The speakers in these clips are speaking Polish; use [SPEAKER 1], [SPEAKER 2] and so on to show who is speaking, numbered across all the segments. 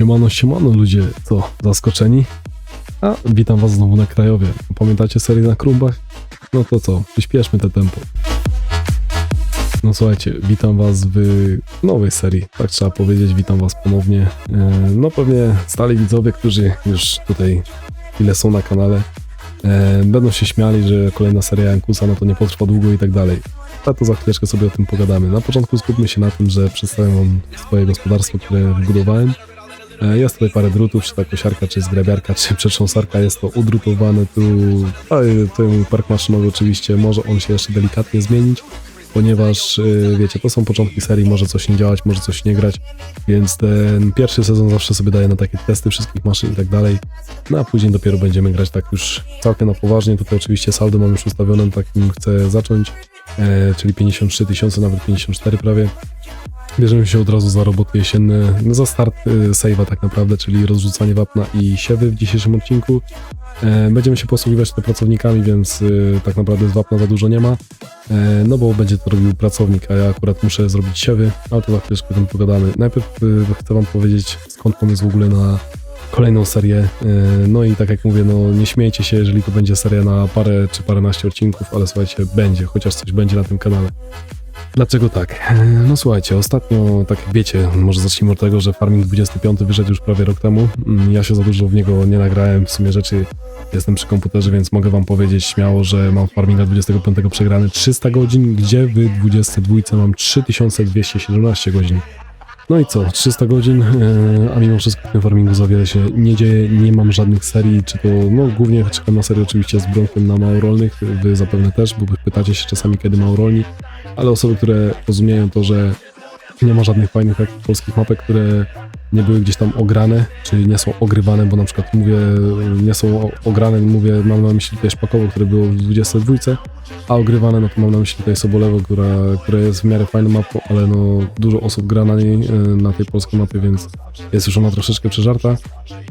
[SPEAKER 1] Siemano, siemano ludzie, co, zaskoczeni? A, witam was znowu na Krajowie. Pamiętacie serię na Krumbach? No to co, przyspieszmy te tempo. No słuchajcie, witam was w nowej serii, tak trzeba powiedzieć, witam was ponownie. E, No pewnie stali widzowie, którzy już tutaj chwilę są na kanale, e, będą się śmiali, że kolejna seria Jankusa no to nie potrwa długo i tak dalej. A to za chwileczkę sobie o tym pogadamy. Na początku skupmy się na tym, że przedstawię wam swoje gospodarstwo, które wybudowałem. E, Jest tutaj parę drutów, czy ta kosiarka, czy zgrabiarka, czy przetrząsarka, jest to udrutowane tu. E, mój park maszynowy oczywiście, może on się jeszcze delikatnie zmienić, ponieważ e, wiecie, to są początki serii, może coś nie działać, może coś nie grać, więc ten pierwszy sezon zawsze sobie daje na takie testy wszystkich maszyn i tak dalej, no a później dopiero będziemy grać tak już całkiem na poważnie. Tutaj oczywiście saldo mam już ustawione, takim chcę zacząć, czyli 53 tysiące, nawet 54 prawie. Bierzemy się od razu za roboty jesienne, no za start y, save'a tak naprawdę, czyli rozrzucanie wapna i siewy w dzisiejszym odcinku. E, będziemy się posługiwać tutaj pracownikami, więc tak naprawdę z wapna za dużo nie ma, e, no bo będzie to robił pracownik, a ja akurat muszę zrobić siewy, ale to za chwileczkę o tym pogadamy. Najpierw chcę wam powiedzieć, skąd pomysł w ogóle na kolejną serię. E, No i tak jak mówię, no nie śmiejcie się, jeżeli to będzie seria na parę czy paręnaście odcinków, ale słuchajcie, będzie, chociaż coś będzie na tym kanale. Dlaczego tak? E, No słuchajcie, ostatnio, tak jak wiecie, może zacznijmy od tego, że Farming 25 wyszedł już prawie rok temu. Mm, Ja się za dużo w niego nie nagrałem, w sumie rzeczy jestem przy komputerze, więc mogę wam powiedzieć śmiało, że mam Farminga 25 przegrany 300 godzin, gdzie w 22 mam 3217 godzin. No i co, 300 godzin, e, a mimo wszystko w tym farmingu za wiele się nie dzieje, nie mam żadnych serii, czy to, no głównie czekam na serię oczywiście z Bronkiem na małorolnych, wy zapewne też, bo pytacie się czasami kiedy małorolni, ale osoby, które rozumieją to, że nie ma żadnych fajnych takich polskich mapek, które nie były gdzieś tam ograne, czy nie są ogrywane, bo na przykład mówię, nie są ograne, mówię, mam na myśli tutaj Szpakowo, które było w 22, a ogrywane, no to mam na myśli tutaj Sobolewo, która, która jest w miarę fajną mapą, ale no dużo osób gra na niej, e, na tej polskiej mapie, więc jest już ona troszeczkę przeżarta,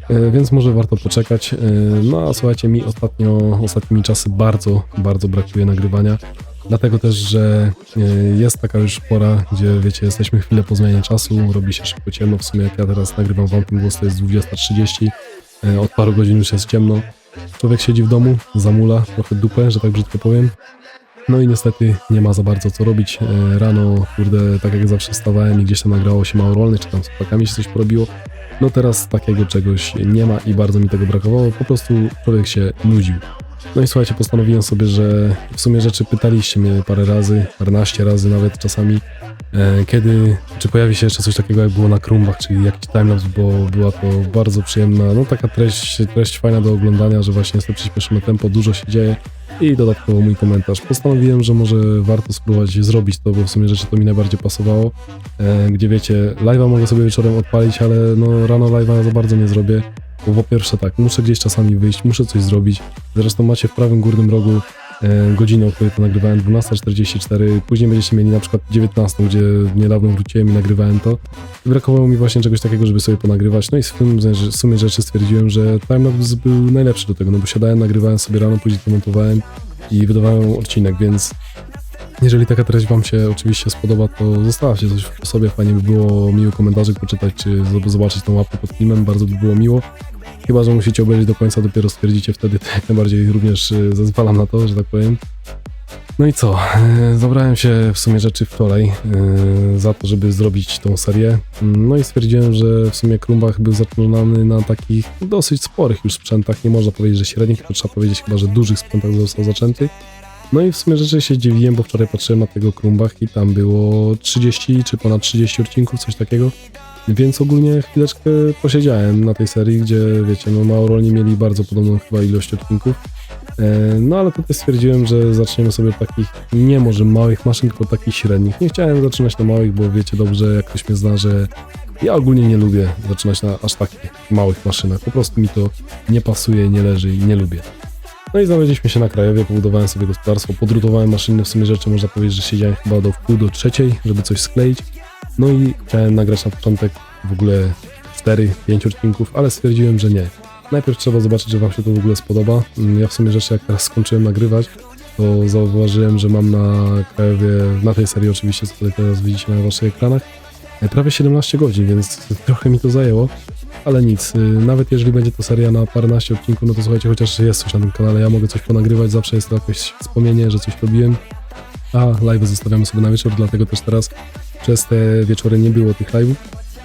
[SPEAKER 1] e, więc może warto poczekać. E, No a słuchajcie, mi ostatnio, ostatnimi czasy bardzo, bardzo brakuje nagrywania. Dlatego też, że e, jest taka już pora, gdzie wiecie, jesteśmy chwilę po zmianie czasu, robi się szybko ciemno. W sumie jak ja teraz nagrywam wam ten głos, to jest 20.30, e, od paru godzin już jest ciemno. Człowiek siedzi w domu, zamula trochę dupę, że tak brzydko powiem. No i niestety nie ma za bardzo co robić. E, Rano, kurde, tak jak zawsze wstawałem i gdzieś tam nagrało się mało rolnych, czy tam z chłopakami się coś porobiło. No teraz takiego czegoś nie ma i bardzo mi tego brakowało. Po prostu człowiek się nudził. No i słuchajcie, postanowiłem sobie, że w sumie rzeczy pytaliście mnie parę razy, paręnaście razy nawet czasami, e, kiedy, czy pojawi się jeszcze coś takiego jak było na Krumbach, czyli jakiś timelapse, bo była to bardzo przyjemna, no taka treść, treść fajna do oglądania, że właśnie jest to przyspieszone tempo, dużo się dzieje. I dodatkowo mój komentarz. Postanowiłem, że może warto spróbować zrobić to, bo w sumie rzeczy to mi najbardziej pasowało, e, gdzie wiecie, live'a mogę sobie wieczorem odpalić, ale no rano live'a za bardzo nie zrobię, bo po pierwsze tak, muszę gdzieś czasami wyjść, muszę coś zrobić, Zresztą macie w prawym górnym rogu e, godzinę, o której to nagrywałem, 12.44. Później będziecie mieli na przykład 19, gdzie niedawno wróciłem i nagrywałem to. I brakowało mi właśnie czegoś takiego, żeby sobie ponagrywać. No i w sumie, w sumie rzeczy stwierdziłem, że timelapse był najlepszy do tego, no bo siadałem, nagrywałem sobie rano, później to montowałem i wydawałem odcinek, więc jeżeli taka treść Wam się oczywiście spodoba, to zostawcie coś po sobie. Fajnie by było miły komentarzyk poczytać, czy zob- zobaczyć tą łapkę pod filmem, bardzo by było miło. Chyba, że musicie obejrzeć do końca, dopiero stwierdzicie wtedy, to jak najbardziej również y, zezwalam na to, że tak powiem. No i co? E, Zabrałem się w sumie rzeczy wczoraj e, za to, żeby zrobić tą serię. No i stwierdziłem, że w sumie Krumbach był zaczynany na takich dosyć sporych już sprzętach. Nie można powiedzieć, że średnich, tylko trzeba powiedzieć chyba, że dużych sprzętach został zaczęty. No i w sumie rzeczy się zdziwiłem, bo wczoraj patrzyłem na tego Krumbach i tam było 30 czy ponad 30 odcinków, coś takiego. Więc ogólnie chwileczkę posiedziałem na tej serii, gdzie wiecie, no Maurolni mieli bardzo podobną chyba ilość odcinków. E, No ale tutaj stwierdziłem, że zaczniemy sobie takich nie może małych maszyn, tylko takich średnich. Nie chciałem zaczynać na małych, bo wiecie dobrze, jak ktoś mnie zna, że ja ogólnie nie lubię zaczynać na aż takich małych maszynach. Po prostu mi to nie pasuje, nie leży i nie lubię. No i znaleźliśmy się na Krajowie, pobudowałem sobie gospodarstwo, podrutowałem maszyny, w sumie rzeczy można powiedzieć, że siedziałem chyba do wpół do trzeciej, żeby coś skleić. No i chciałem nagrać na początek w ogóle 4-5 odcinków, ale stwierdziłem, że nie. Najpierw trzeba zobaczyć, czy Wam się to w ogóle spodoba. Mm, Ja w sumie rzeczy, jak teraz skończyłem nagrywać, to zauważyłem, że mam na Krajowie, na tej serii oczywiście, co tutaj teraz widzicie na Waszych ekranach, e, prawie 17 godzin, więc trochę mi to zajęło. Ale nic, y, nawet jeżeli będzie to seria na paręnaście odcinków, no to słuchajcie, chociaż jest coś na tym kanale, ja mogę coś ponagrywać, zawsze jest to jakieś wspomnienie, że coś robiłem, a live zostawiamy sobie na wieczór, dlatego też teraz przez te wieczory nie było tych live'ów.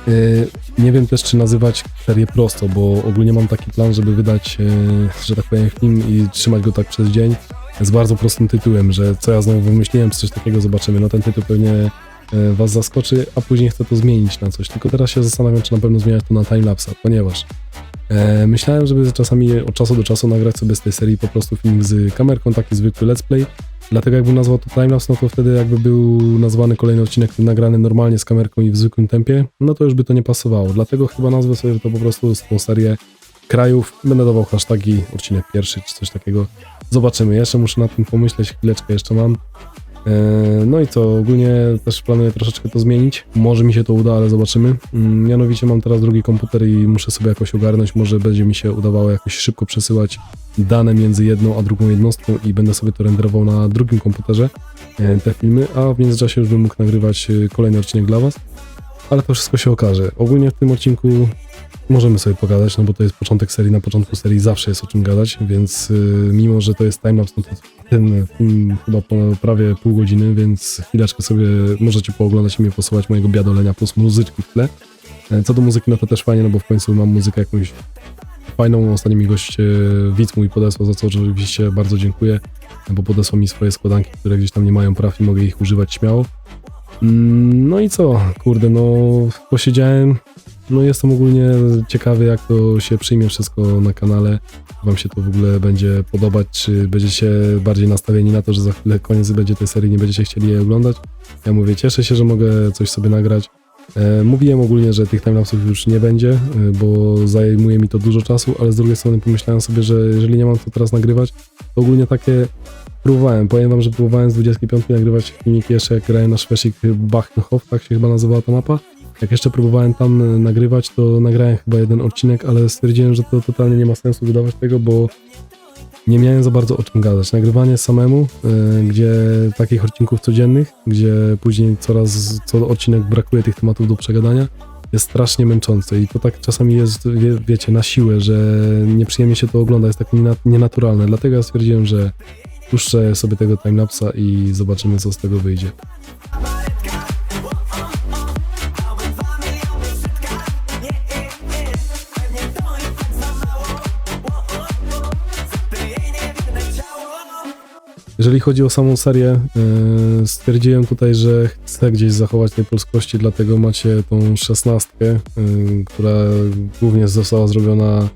[SPEAKER 1] Yy, Nie wiem też, czy nazywać serię prosto, bo ogólnie mam taki plan, żeby wydać, yy, że tak powiem, film i trzymać go tak przez dzień z bardzo prostym tytułem, że co ja znowu wymyśliłem, coś takiego zobaczymy. No ten tytuł pewnie Was zaskoczy, a później chcę to zmienić na coś. Tylko teraz się zastanawiam, czy na pewno zmieniać to na timelapsa, ponieważ e, myślałem, żeby czasami od czasu do czasu nagrać sobie z tej serii po prostu film z kamerką, taki zwykły let's play. Dlatego jakbym nazwał to timelapse, no to wtedy jakby był nazwany kolejny odcinek nagrany normalnie z kamerką i w zwykłym tempie, no to już by to nie pasowało. Dlatego chyba nazwę sobie to po prostu z tą serię krajów. Będę dawał hasztagi odcinek pierwszy czy coś takiego. Zobaczymy. Jeszcze muszę nad tym pomyśleć, chwileczkę jeszcze mam. Eee, No i co, ogólnie też planuję troszeczkę to zmienić. Może mi się to uda, ale zobaczymy. Mm, Mianowicie mam teraz drugi komputer i muszę sobie jakoś ogarnąć. Może będzie mi się udawało jakoś szybko przesyłać dane między jedną a drugą jednostką i będę sobie to renderował na drugim komputerze e, te filmy, a w międzyczasie już bym mógł nagrywać e, kolejny odcinek dla Was. Ale to wszystko się okaże. Ogólnie w tym odcinku możemy sobie pogadać, no bo to jest początek serii, na początku serii zawsze jest o czym gadać, więc mimo, że to jest timelapse, no to ten film chyba po prawie pół godziny, więc chwileczkę sobie możecie pooglądać i mnie posłuchać mojego biadolenia plus muzyczki w tle. E, Co do muzyki, no to też fajnie, no bo w końcu mam muzykę jakąś fajną. Ostatnio mi gość, e, widz mój podesłał, za co oczywiście bardzo dziękuję, bo podesłał mi swoje składanki, które gdzieś tam nie mają praw i mogę ich używać śmiało. Mm, No i co, kurde, no posiedziałem, no jestem ogólnie ciekawy, jak to się przyjmie wszystko na kanale. Wam się to w ogóle będzie podobać, czy będziecie bardziej nastawieni na to, że za chwilę koniec będzie tej serii, nie będziecie chcieli jej oglądać. Ja mówię, cieszę się, że mogę coś sobie nagrać. E, mówiłem ogólnie, że tych timelapsów już nie będzie, e, bo zajmuje mi to dużo czasu, ale z drugiej strony pomyślałem sobie, że jeżeli nie mam co teraz nagrywać, to ogólnie takie próbowałem. Powiem wam, że próbowałem z 25 nagrywać filmiki jeszcze jak grałem na Szwesik Bachenhof, tak się chyba nazywała ta mapa. Jak jeszcze próbowałem tam e, nagrywać, to nagrałem chyba jeden odcinek, ale stwierdziłem, że to totalnie nie ma sensu wydawać tego, bo nie miałem za bardzo o czym gadać. Nagrywanie samemu, e, gdzie takich odcinków codziennych, gdzie później coraz co odcinek brakuje tych tematów do przegadania, jest strasznie męczące i to tak czasami jest, wie, wiecie, na siłę, że nieprzyjemnie się to ogląda, jest niena- nienaturalne. Dlatego ja stwierdziłem, że puszczę sobie tego timelapsa i zobaczymy, co z tego wyjdzie. Jeżeli chodzi o samą serię, yy, stwierdziłem tutaj, że chcę gdzieś zachować tej polskości, dlatego macie tą szesnastkę, yy, która głównie została zrobiona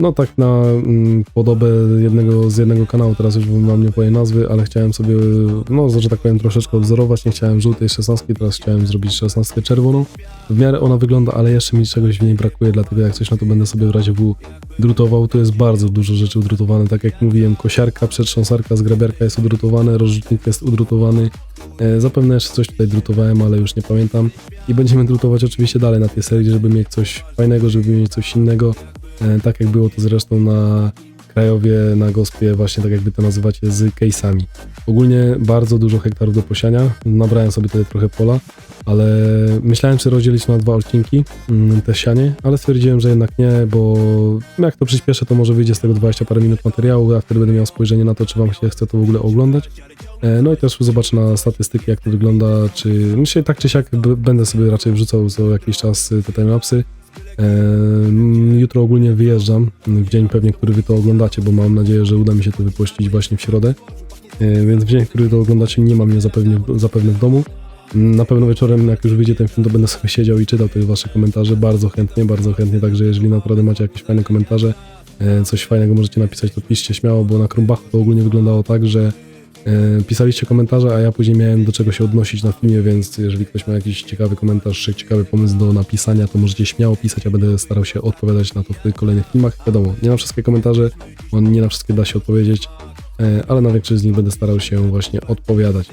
[SPEAKER 1] no tak na mm, podobę jednego z jednego kanału, teraz już wam nie powiem nazwy, ale chciałem sobie, no że tak powiem, troszeczkę odwzorować, nie chciałem żółtej szesnastki, teraz chciałem zrobić szesnastkę czerwoną. W miarę ona wygląda, ale jeszcze mi czegoś w niej brakuje, dlatego jak coś na to będę sobie w razie W drutował, tu jest bardzo dużo rzeczy udrutowane, tak jak mówiłem, kosiarka, przetrząsarka, zgrabiarka jest udrutowane, rozrzutnik jest udrutowany, e, zapewne jeszcze coś tutaj drutowałem, ale już nie pamiętam. I będziemy drutować oczywiście dalej na tej serii, żeby mieć coś fajnego, żeby mieć coś innego, tak jak było to zresztą na Krajowie, na Gospie, właśnie tak jak wy to nazywacie, z case'ami. Ogólnie bardzo dużo hektarów do posiania, nabrałem sobie tutaj trochę pola, ale myślałem, czy rozdzielić na dwa odcinki mm, te sianie, ale stwierdziłem, że jednak nie, bo jak to przyspieszę, to może wyjdzie z tego 20 parę minut materiału, a wtedy będę miał spojrzenie na to, czy wam się chce to w ogóle oglądać. E, No i też zobaczę na statystyki, jak to wygląda, czy myślę, tak czy siak będę sobie raczej wrzucał co jakiś czas y, te timelapsy. E, mm, Jutro ogólnie wyjeżdżam, w dzień pewnie, który wy to oglądacie, bo mam nadzieję, że uda mi się to wypuścić właśnie w środę. E, Więc w dzień, który to oglądacie, nie ma mnie zapewne, zapewne w domu. Mm, Na pewno wieczorem, jak już wyjdzie ten film, to będę sobie siedział i czytał te wasze komentarze bardzo chętnie, bardzo chętnie, także jeżeli naprawdę macie jakieś fajne komentarze, e, coś fajnego możecie napisać, to piszcie śmiało, bo na Krumbachu to ogólnie wyglądało tak, że pisaliście komentarze, a ja później miałem do czego się odnosić na filmie, więc jeżeli ktoś ma jakiś ciekawy komentarz, czy ciekawy pomysł do napisania, to możecie śmiało pisać, ja będę starał się odpowiadać na to w tych kolejnych filmach. Wiadomo, nie na wszystkie komentarze, bo nie na wszystkie da się odpowiedzieć, e, ale na większość z nich będę starał się właśnie odpowiadać.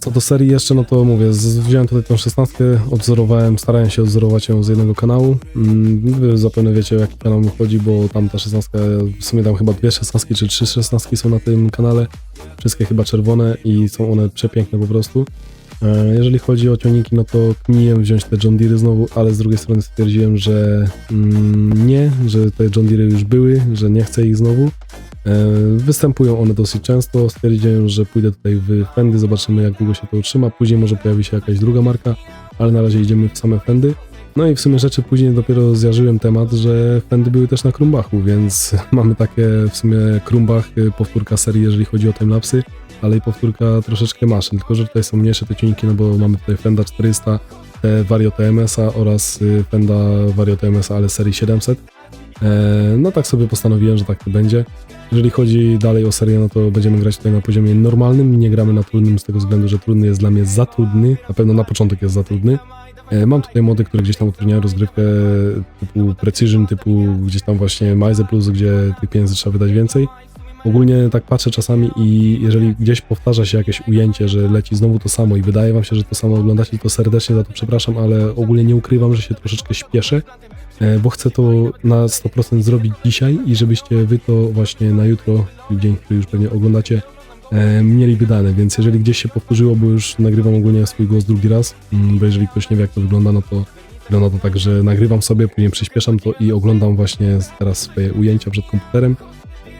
[SPEAKER 1] Co do serii jeszcze, no to mówię, wziąłem tutaj tą szesnastkę, odwzorowałem, starałem się odwzorować ją z jednego kanału. Mm, Wy zapewne wiecie, o jaki kanał mi chodzi, bo tam ta szesnastka, w sumie tam chyba dwie szesnastki czy trzy szesnastki są na tym kanale. Wszystkie chyba czerwone i są one przepiękne po prostu. E, Jeżeli chodzi o ciągniki, no to kminiłem wziąć te John Deere znowu, ale z drugiej strony stwierdziłem, że mm, nie, że te John Deere już były, że nie chcę ich znowu. E, Występują one dosyć często. Stwierdziłem, że pójdę tutaj w Fendy, zobaczymy jak długo się to utrzyma. Później może pojawi się jakaś druga marka, ale na razie idziemy w same Fendy. No i w sumie rzeczy później dopiero zjarzyłem temat, że Fendy były też na Krumbachu, więc mamy takie w sumie Krumbach, y, powtórka serii, jeżeli chodzi o timelapsy, ale i powtórka troszeczkę maszyn, tylko że tutaj są mniejsze te ciągniki, no bo mamy tutaj Fenda 400, te Vario TMS-a oraz y, Fenda Vario TMS-a, ale serii 700. E, No tak sobie postanowiłem, że tak to będzie. Jeżeli chodzi dalej o serię, no to będziemy grać tutaj na poziomie normalnym, nie gramy na trudnym z tego względu, że trudny jest dla mnie za trudny, na pewno na początek jest za trudny. E, Mam tutaj mody, które gdzieś tam utrudniają rozgrywkę typu Precision, typu gdzieś tam właśnie Mize Plus, gdzie tych pieniędzy trzeba wydać więcej. Ogólnie tak patrzę czasami i jeżeli gdzieś powtarza się jakieś ujęcie, że leci znowu to samo i wydaje wam się, że to samo oglądacie, to serdecznie za to przepraszam, ale ogólnie nie ukrywam, że się troszeczkę śpieszę, e, bo chcę to na 100% zrobić dzisiaj i żebyście wy to właśnie na jutro, dzień, który już pewnie oglądacie, e, mieli wydane, więc jeżeli gdzieś się powtórzyło, bo już nagrywam ogólnie swój głos drugi raz, mm, bo jeżeli ktoś nie wie jak to wygląda, no to wygląda to tak, że nagrywam sobie, później przyspieszam to i oglądam właśnie teraz swoje ujęcia przed komputerem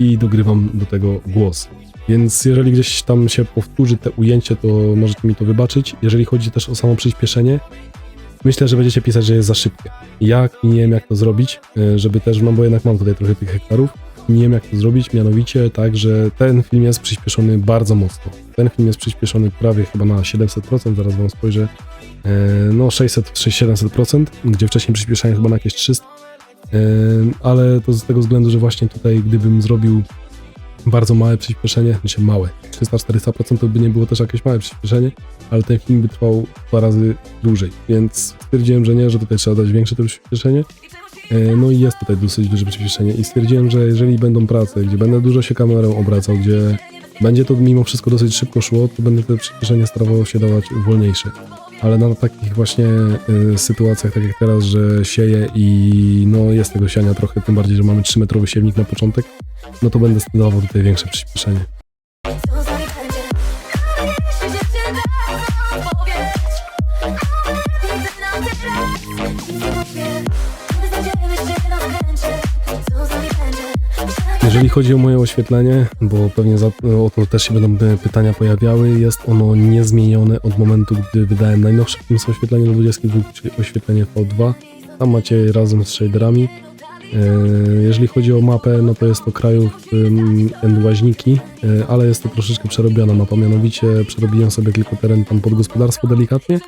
[SPEAKER 1] i dogrywam do tego głos. Więc jeżeli gdzieś tam się powtórzy te ujęcie, to możecie mi to wybaczyć. Jeżeli chodzi też o samo przyspieszenie, myślę, że będziecie pisać, że jest za szybkie. Ja nie wiem jak to zrobić, e, żeby też, no bo jednak mam tutaj trochę tych hektarów, nie wiem jak to zrobić, mianowicie tak, że ten film jest przyspieszony bardzo mocno. Ten film jest przyspieszony prawie chyba na 700%, zaraz wam spojrzę, E, no 600-700%, gdzie wcześniej przyspieszałem chyba na jakieś 300, E, ale to z tego względu, że właśnie tutaj gdybym zrobił bardzo małe przyspieszenie, znaczy małe, 300-400% to by nie było też jakieś małe przyspieszenie, ale ten film by trwał dwa razy dłużej, więc stwierdziłem, że nie, że tutaj trzeba dać większe to przyspieszenie. E, No i jest tutaj dosyć duże przyspieszenie i stwierdziłem, że jeżeli będą prace, gdzie będę dużo się kamerą obracał, gdzie będzie to mimo wszystko dosyć szybko szło, to będę te przyspieszenie starało się dawać wolniejsze. Ale na takich właśnie y, sytuacjach, tak jak teraz, że sieję i no jest tego siania trochę, tym bardziej, że mamy 3-metrowy siewnik na początek, no to będę dawał tutaj większe przyspieszenie. Jeżeli chodzi o moje oświetlenie, bo pewnie za, o to też się będą e, pytania pojawiały, jest ono niezmienione od momentu, gdy wydałem najnowsze pomysł oświetlenie do 22, czyli oświetlenie V2. Tam macie razem z shaderami. E, Jeżeli chodzi o mapę, no to jest to krajów łaźniki, e, ale jest to troszeczkę przerobiona mapa, mianowicie przerobiłem sobie tylko teren tam pod gospodarstwo delikatnie,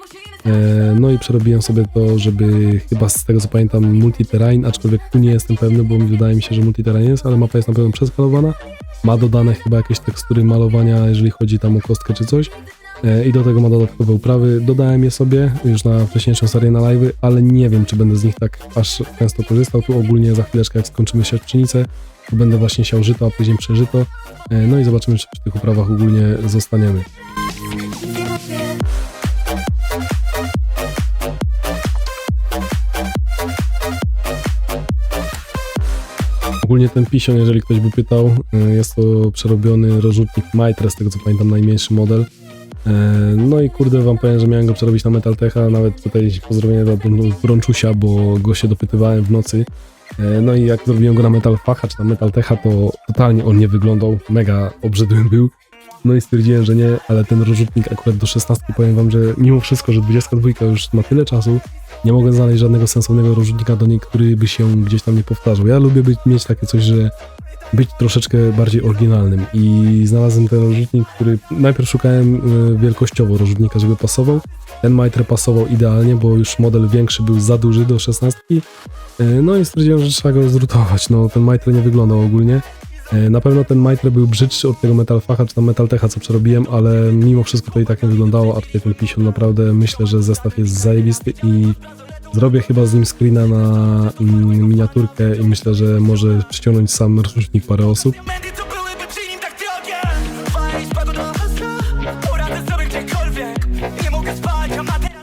[SPEAKER 1] e, no i przerobiłem sobie to, żeby chyba z tego co pamiętam multiterrain, aczkolwiek tu nie jestem pewny, bo wydaje mi się, że multiterrain jest, ale mapa jest na pewno przeskalowana, ma dodane chyba jakieś tekstury malowania, jeżeli chodzi tam o kostkę czy coś, i do tego ma dodatkowe uprawy. Dodałem je sobie już na wcześniejszą serię na live'y, ale nie wiem, czy będę z nich tak aż często korzystał. Tu ogólnie za chwileczkę, jak skończymy siać pszenicę, to będę właśnie siał żyto, a później przeżyto. E, No i zobaczymy, czy przy tych uprawach ogólnie zostaniemy. Ogólnie ten pision, jeżeli ktoś by pytał, y, jest to przerobiony rozrzutnik Mitre, z tego co pamiętam, najmniejszy model. E, No i kurde, wam powiem, że miałem go przerobić na Metaltecha, nawet tutaj pozdrowienia dla Brączusia, bo go się dopytywałem w nocy. E, No i jak zrobiłem go na Metalfacha czy na Metaltecha, to totalnie on nie wyglądał, mega obrzydły był. No i stwierdziłem, że nie, ale ten rozrzutnik akurat do 16 powiem wam, że mimo wszystko, że 22 już ma tyle czasu, nie mogę znaleźć żadnego sensownego rozrzutnika do niej, który by się gdzieś tam nie powtarzał. Ja lubię być, mieć takie coś, że być troszeczkę bardziej oryginalnym i znalazłem ten rozrzutnik, który najpierw szukałem e, wielkościowo rozrzutnika, żeby pasował. Ten Mitre pasował idealnie, bo już model większy był za duży do 16. E, No i stwierdziłem, że trzeba go zrutować. No ten Mitre nie wyglądał ogólnie. E, Na pewno ten Mitre był brzydszy od tego Metalfacha czy tam Metaltecha, co przerobiłem, ale mimo wszystko to i tak nie wyglądało, a tutaj ten Pision naprawdę myślę, że zestaw jest zajebisty i zrobię chyba z nim screena na mm, miniaturkę i myślę, że może przyciągnąć sam rozrzutnik parę osób.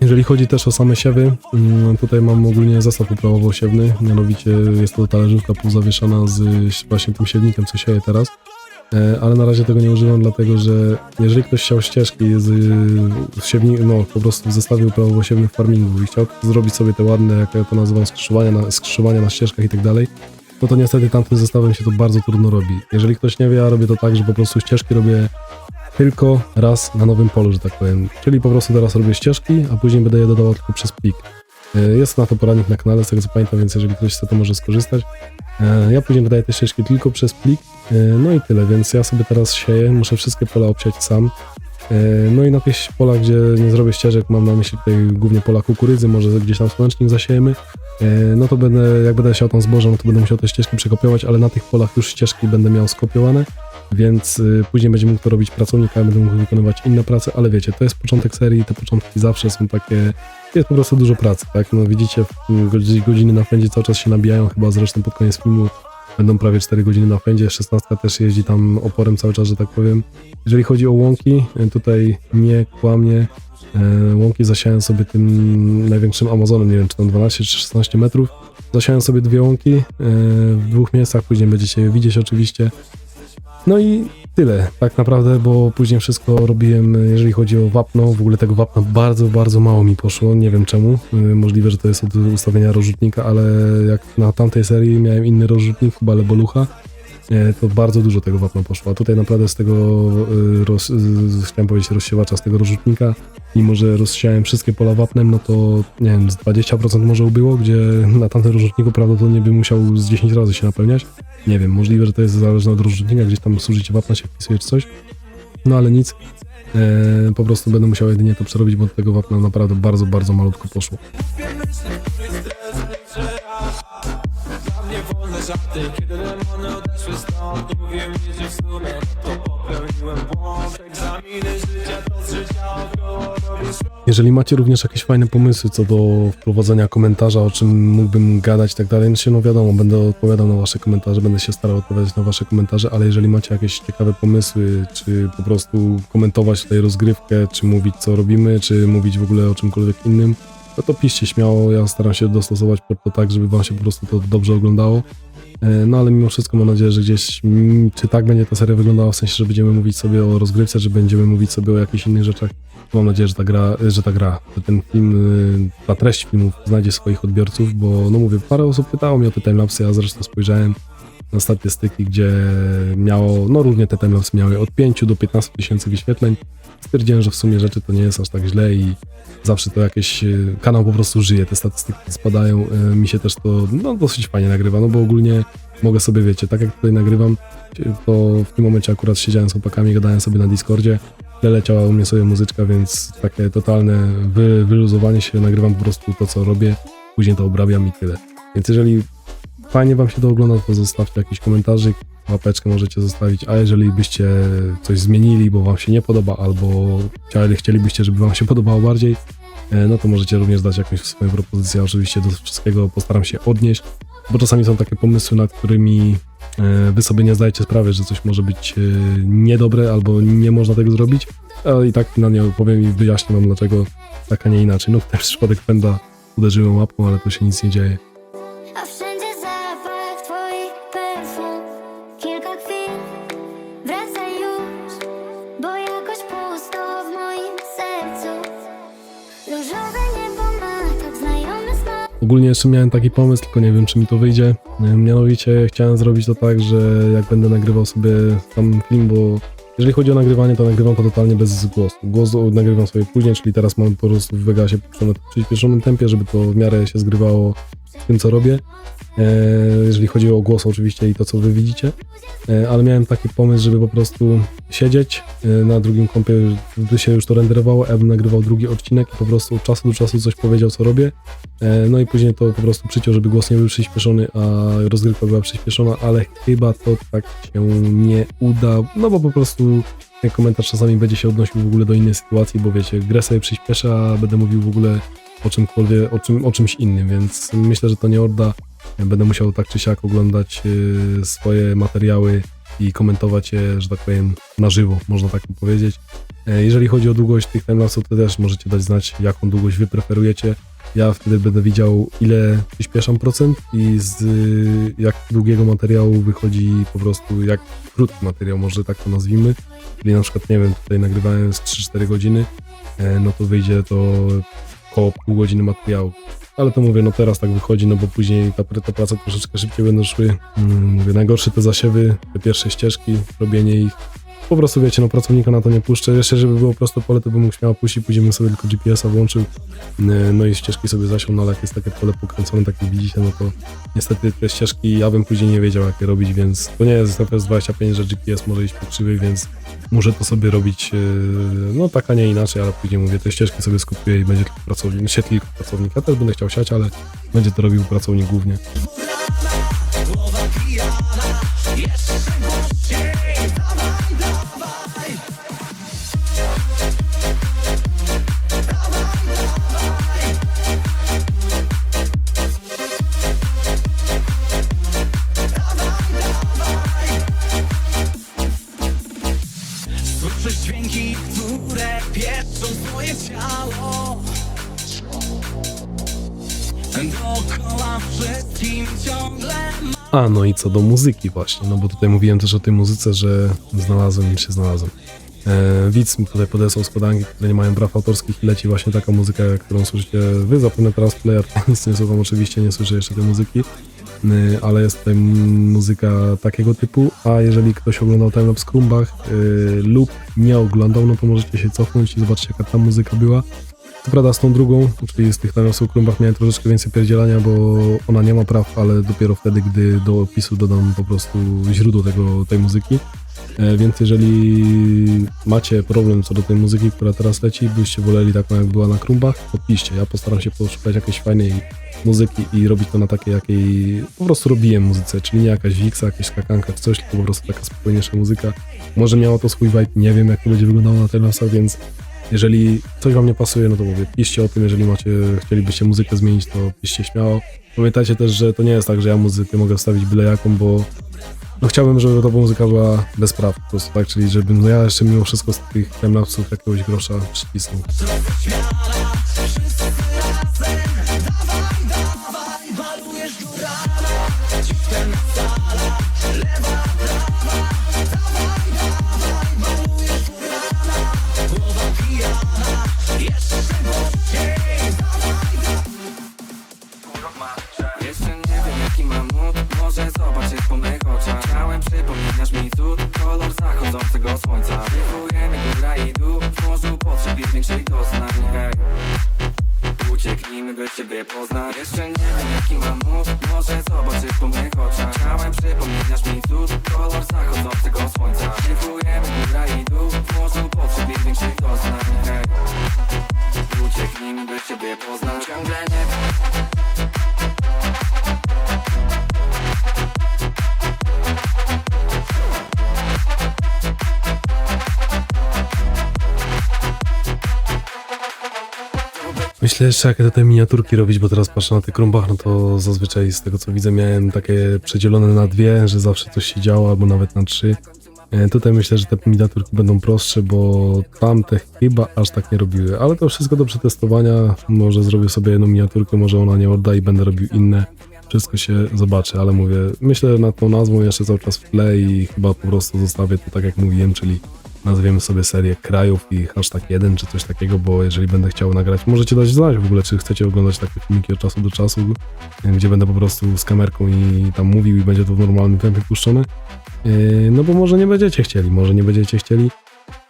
[SPEAKER 1] Jeżeli chodzi też o same siewy, mm, tutaj mam ogólnie zestaw uprawowo-siewny, mianowicie jest to talerzówka półzawieszana z właśnie tym siewnikiem, co sieję teraz. E, ale na razie tego nie używam, dlatego że jeżeli ktoś chciał ścieżki z, z siewni, no po prostu w zestawie uprawowosiewnym farmingu i chciał zrobić sobie te ładne, jak ja to nazywam, skrzyżowania na, skrzyżowania na ścieżkach i tak dalej, no to niestety tamtym zestawem się to bardzo trudno robi. Jeżeli ktoś nie wie, ja robię to tak, że po prostu ścieżki robię tylko raz na nowym polu, że tak powiem. Czyli po prostu teraz robię ścieżki, a później będę je dodawał tylko przez plik. E, Jest na to poradnik na kanale, z tego co pamiętam, więc jeżeli ktoś chce, to może skorzystać. E, Ja później wydaję te ścieżki tylko przez plik, e, no i tyle, więc ja sobie teraz sieję, muszę wszystkie pola obsiać sam. E, No i na tych polach, gdzie nie zrobię ścieżek, mam na myśli tutaj głównie pola kukurydzy, może gdzieś tam słonecznik zasiejemy, no to będę, jak będę siał tam zboże, no to będę musiał te ścieżki przekopiować, ale na tych polach już ścieżki będę miał skopiowane, więc później będzie mógł to robić pracownik, a ja będę mógł wykonywać inne prace, ale wiecie, to jest początek serii, te początki zawsze są takie, jest po prostu dużo pracy, tak? No widzicie, godziny na fędzie cały czas się nabijają, chyba zresztą pod koniec filmu będą prawie 4 godziny na fędzie, 16 też jeździ tam oporem cały czas, że tak powiem. Jeżeli chodzi o łąki, y, tutaj nie kłamie, e, łąki zasiałem sobie tym największym Amazonem, nie wiem czy tam 12 czy 16 metrów, zasiałem sobie dwie łąki e, w dwóch miejscach, później będziecie je widzieć oczywiście. No i tyle, tak naprawdę, bo później wszystko robiłem, jeżeli chodzi o wapno. W ogóle tego wapna bardzo, bardzo mało mi poszło, nie wiem czemu. Y, Możliwe, że to jest od ustawienia rozrzutnika, ale jak na tamtej serii miałem inny rozrzutnik, chyba Lebolucha, y, to bardzo dużo tego wapna poszło. A tutaj naprawdę z tego, y, roz, chciałem powiedzieć, rozsiewacza, z tego rozrzutnika, mimo że rozsiałem wszystkie pola wapnem, no to nie wiem, z 20% może ubyło, gdzie na tamtym rozrzutniku prawdopodobnie by musiał z 10 razy się napełniać. Nie wiem, możliwe, że to jest zależne od rozrzutnika, gdzieś tam zużycie wapna się wpisuje czy coś. No ale nic. E, po prostu będę musiał jedynie to przerobić, bo do tego wapna naprawdę bardzo, bardzo malutko poszło.
[SPEAKER 2] Kiedy demony odeszły stąd Mówię mi, że w sumie to
[SPEAKER 1] Jeżeli macie również jakieś fajne pomysły co do wprowadzenia komentarza, o czym mógłbym gadać i tak dalej, no się no wiadomo, będę odpowiadał na wasze komentarze, będę się starał odpowiadać na wasze komentarze, ale jeżeli macie jakieś ciekawe pomysły, czy po prostu komentować tutaj rozgrywkę, czy mówić co robimy, czy mówić w ogóle o czymkolwiek innym, no to piszcie śmiało, ja staram się dostosować pod to tak, żeby wam się po prostu to dobrze oglądało. E, No ale mimo wszystko mam nadzieję, że gdzieś, mm, czy tak będzie ta seria wyglądała, w sensie, że będziemy mówić sobie o rozgrywce, czy będziemy mówić sobie o jakichś innych rzeczach. Mam nadzieję, że ta gra, że ta gra, że ten film, y, ta treść filmów znajdzie swoich odbiorców, bo no mówię, parę osób pytało mnie o te timelapsy, ja zresztą spojrzałem na statystyki, gdzie miało, no różnie te timelapsy miały od 5 do 15 tysięcy wyświetleń. Stwierdziłem, że w sumie rzeczy to nie jest aż tak źle i zawsze to jakieś, y, kanał po prostu żyje, te statystyki spadają, y, mi się też to no, dosyć fajnie nagrywa, no bo ogólnie mogę sobie, wiecie, tak jak tutaj nagrywam, to w tym momencie akurat siedziałem z chłopakami, gadałem sobie na Discordzie, leciała u mnie sobie muzyczka, więc takie totalne wy, wyluzowanie się, nagrywam po prostu to, co robię, później to obrabiam i tyle. Więc jeżeli fajnie wam się to ogląda, to zostawcie jakiś komentarzyk, łapeczkę możecie zostawić, a jeżeli byście coś zmienili, bo wam się nie podoba, albo chcieli, chcielibyście, żeby wam się podobało bardziej, e, no to możecie również dać jakąś swoją propozycję. Oczywiście do wszystkiego postaram się odnieść, bo czasami są takie pomysły, nad którymi e, wy sobie nie zdajecie sprawy, że coś może być e, niedobre, albo nie można tego zrobić, a i tak finalnie opowiem i wyjaśnię wam, dlaczego tak, a nie inaczej. No tutaj przypadek pęda uderzyłem łapką, ale to się nic nie dzieje. Ogólnie jeszcze miałem taki pomysł, tylko nie wiem, czy mi to wyjdzie. E, Mianowicie chciałem zrobić to tak, że jak będę nagrywał sobie tam film, bo jeżeli chodzi o nagrywanie, to nagrywam to totalnie bez głosu. Głos nagrywam sobie później, czyli teraz mam po prostu w Vegasie przyspieszonym tempie, żeby to w miarę się zgrywało tym, co robię. E, jeżeli chodzi o głos oczywiście i to, co wy widzicie. E, ale miałem taki pomysł, żeby po prostu siedzieć e, na drugim kompie, by się już to renderowało, ja bym nagrywał drugi odcinek i po prostu od czasu do czasu coś powiedział, co robię. No i później to po prostu przyciął, żeby głos nie był przyspieszony, a rozgrywka była przyspieszona, ale chyba to tak się nie uda, no bo po prostu komentarz czasami będzie się odnosił w ogóle do innej sytuacji, bo wiecie, grę sobie przyspieszę, a będę mówił w ogóle o czymkolwiek, o, czym, o czymś innym, więc myślę, że to nie odda. Będę musiał tak czy siak oglądać y, swoje materiały i komentować je, że tak powiem, na żywo, można tak powiedzieć. E, Jeżeli chodzi o długość tych timelapsów, to też możecie dać znać, jaką długość wy preferujecie. Ja wtedy będę widział, ile przyspieszam procent i z y, jak długiego materiału wychodzi po prostu, jak krótki materiał, może tak to nazwijmy. Czyli na przykład, nie wiem, tutaj nagrywałem z 3-4 godziny, e, no to wyjdzie to około pół godziny materiału. Ale to mówię, no teraz tak wychodzi, no bo później ta, te prace troszeczkę szybciej będą szły. Mm, Mówię, najgorsze te zasiewy, te pierwsze ścieżki, robienie ich. Po prostu wiecie, no pracownika na to nie puszczę. Jeszcze, żeby było prosto pole, to bym mógł śmiało puścić, później bym sobie tylko GPS-a włączył, e, no i ścieżki sobie zasiął, no ale jak jest takie pole pokręcone, tak jak widzicie, no to niestety te ścieżki ja bym później nie wiedział, jak je robić, więc to nie jest FS25, że GPS może iść po krzywych, więc muszę to sobie robić, e, no tak, a nie inaczej, ale później mówię, te ścieżki sobie skupię i będzie tylko pracownik, się tylko pracownik. Ja też będę chciał siać, ale będzie to robił pracownik głównie. A, no i co do muzyki właśnie, no bo tutaj mówiłem też o tej muzyce, że znalazłem się znalazłem. E, Widz mi tutaj podesłał składanki, które nie mają praw autorskich i leci właśnie taka muzyka, którą słyszycie wy, zapewne teraz player, nic nie słucham, oczywiście nie słyszę jeszcze tej muzyki, y, ale jest tutaj muzyka takiego typu, a jeżeli ktoś oglądał Time w Scrumbach y, lub nie oglądał, no to możecie się cofnąć i zobaczyć jaka ta muzyka była. Co prawda z tą drugą, czyli z tych Time w Scrumbach miałem troszeczkę więcej pierdzielania, bo ona nie ma praw, ale dopiero wtedy, gdy do opisu dodam po prostu źródło tego, tej muzyki. E, Więc jeżeli macie problem co do tej muzyki, która teraz leci, byście woleli taką jak była na krumbach, to piszcie. Ja postaram się poszukać jakiejś fajnej muzyki i robić to na takiej, jakiej po prostu robiłem muzyce, czyli nie jakaś wiksa, jakaś skakanka czy coś, tylko po prostu taka spokojniejsza muzyka. Może miało to swój vibe, nie wiem jak to będzie wyglądało na Telosach, więc jeżeli coś wam nie pasuje, no to mówię, piszcie o tym, jeżeli macie, chcielibyście muzykę zmienić, to piszcie śmiało. Pamiętajcie też, że to nie jest tak, że ja muzykę mogę wstawić byle jaką, bo no chciałbym, żeby ta muzyka była bez praw po prostu, tak? Czyli żebym no ja jeszcze mimo wszystko z tych timelapsów jakiegoś grosza przycisnął.
[SPEAKER 3] dąsego jeszcze
[SPEAKER 1] jakie te miniaturki robić, bo teraz patrzę na tych krumbach, no to zazwyczaj z tego co widzę miałem takie przedzielone na dwie, że zawsze coś się działo, albo nawet na trzy. E, Tutaj myślę, że te miniaturki będą prostsze, bo tamte chyba aż tak nie robiły, ale to wszystko do przetestowania. Może zrobię sobie jedną miniaturkę, może ona nie odda i będę robił inne. Wszystko się zobaczy, ale mówię, myślę nad tą nazwą jeszcze cały czas w tle i chyba po prostu zostawię to tak jak mówiłem, czyli nazwiemy sobie serię krajów i hashtag 1 czy coś takiego, bo jeżeli będę chciał nagrać, możecie dać znać w ogóle, czy chcecie oglądać takie filmiki od czasu do czasu, gdzie będę po prostu z kamerką i tam mówił i będzie to w normalnym tempie puszczone. Yy, No bo może nie będziecie chcieli, może nie będziecie chcieli,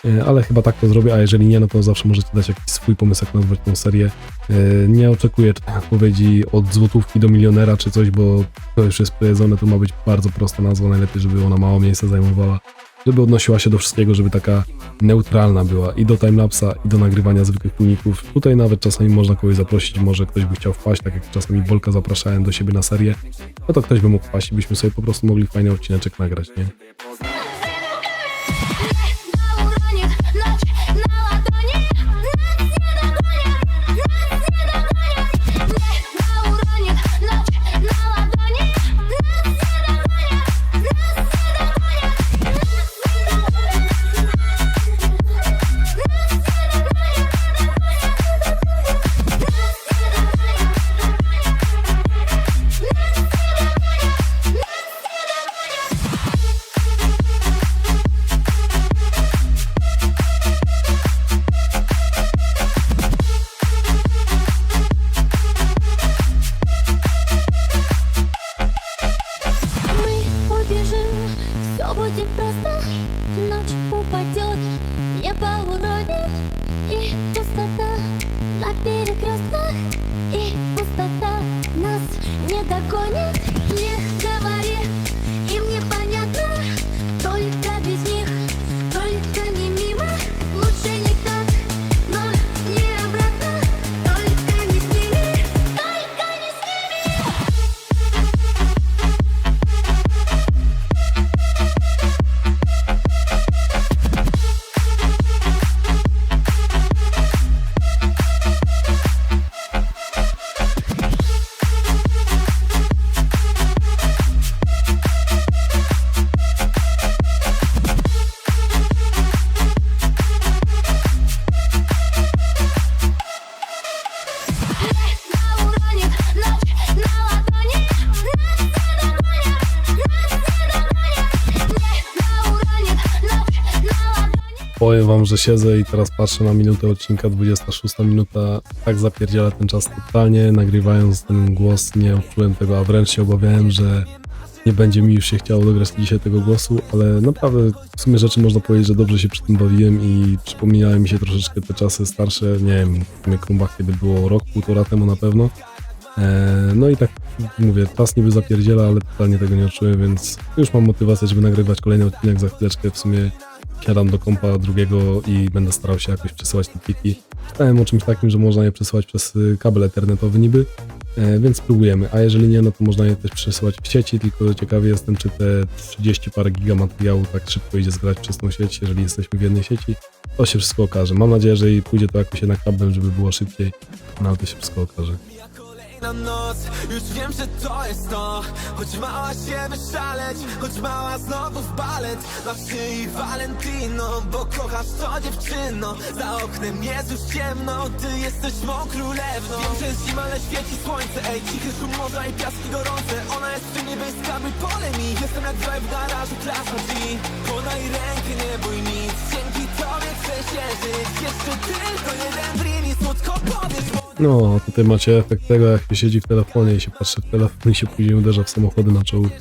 [SPEAKER 1] yy, ale chyba tak to zrobię, a jeżeli nie, no to zawsze możecie dać jakiś swój pomysł, jak nazwać tą serię. Yy, Nie oczekuję odpowiedzi od złotówki do milionera czy coś, bo to już jest pojedzone, to ma być bardzo prosta nazwa, najlepiej, żeby ona mało miejsca zajmowała żeby odnosiła się do wszystkiego, żeby taka neutralna była i do timelapsa, i do nagrywania zwykłych filmików. Tutaj nawet czasami można kogoś zaprosić, może ktoś by chciał wpaść, tak jak czasami Bolka zapraszałem do siebie na serię, no to ktoś by mógł wpaść i byśmy sobie po prostu mogli fajny odcineczek nagrać, nie? законит Że siedzę i teraz patrzę na minutę odcinka, 26 minuta, tak zapierdziela ten czas totalnie, nagrywając ten głos nie odczułem tego, a wręcz się obawiałem, że nie będzie mi już się chciało dograć dzisiaj tego głosu, ale naprawdę w sumie rzeczy można powiedzieć, że dobrze się przy tym bawiłem i przypominały mi się troszeczkę te czasy starsze, nie wiem, w sumie Krumbach, kiedy było rok, półtora temu na pewno. E, No i tak mówię, czas niby zapierdziela, ale totalnie tego nie odczułem, więc już mam motywację, żeby nagrywać kolejny odcinek za chwileczkę. W sumie siadam do kompa drugiego i będę starał się jakoś przesyłać te pliki. Czytałem o czymś takim, że można je przesyłać przez y, kabel ethernetowy niby, e, więc spróbujemy. A jeżeli nie, no to można je też przesyłać w sieci, tylko ciekawy jestem, czy te 30 parę giga materiału tak szybko idzie zgrać przez tą sieć, jeżeli jesteśmy w jednej sieci. To się wszystko okaże. Mam nadzieję, że i pójdzie to jakoś na kabel, żeby było szybciej, no ale to się wszystko okaże.
[SPEAKER 2] Na noc, już wiem, że to jest to. Choć mała się wyszaleć Choć mała znowu w balet. Baw się i Valentino Bo kochasz to dziewczyno. Za oknem jest już ciemno Ty jesteś mą królewną Wiem, że jest zima, ale świeci słońce. Ej, cichy szum morza i piaski gorące. Ona jest przy niebieska, mój pole mi. Jestem jak drive w garażu, klasa G Podaj rękę, nie bój nic. Dzięki tobie chcę się żyć. Jeszcze tylko jeden dream i słodko powiedz
[SPEAKER 1] No, tutaj macie efekt tego, jak się siedzi w telefonie i się patrzy w telefon i się później uderza w samochody na czołówkę.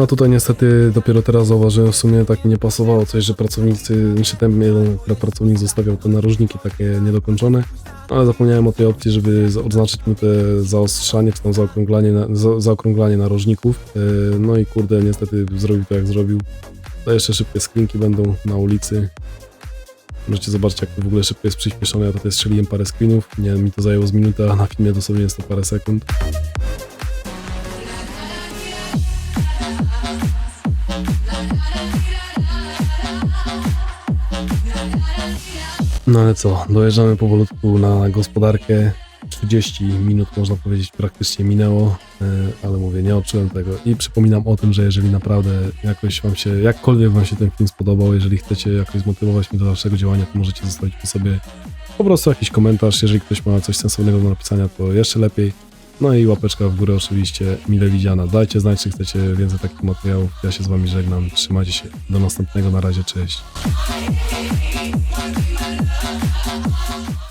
[SPEAKER 1] No tutaj niestety dopiero teraz zauważyłem, w sumie tak nie pasowało coś, że pracownicy, czy ten jeden pracownik zostawiał te narożniki takie niedokończone, ale zapomniałem o tej opcji, żeby odznaczyć mu te zaostrzanie, czy tam zaokrąglanie, za, zaokrąglanie narożników. Yy, No i kurde, niestety zrobił to jak zrobił. To jeszcze szybkie skrinki będą na ulicy. Możecie zobaczyć, jak to w ogóle szybko jest przyspieszone. Ja tutaj strzeliłem parę screenów, nie mi to zajęło z minuty, a na filmie dosłownie jest to parę sekund. No ale co, dojeżdżamy powolutku na gospodarkę. 30 minut można powiedzieć praktycznie minęło, e, ale mówię, nie odczułem tego i przypominam o tym, że jeżeli naprawdę jakoś wam się, jakkolwiek wam się ten film spodobał, jeżeli chcecie jakoś zmotywować mnie do dalszego działania, to możecie zostawić po sobie po prostu jakiś komentarz, jeżeli ktoś ma coś sensownego do napisania, to jeszcze lepiej. No i łapeczka w górę oczywiście, mile widziana. Dajcie znać, czy chcecie więcej takich materiałów. Ja się z wami żegnam, trzymajcie się, do następnego, na razie, cześć.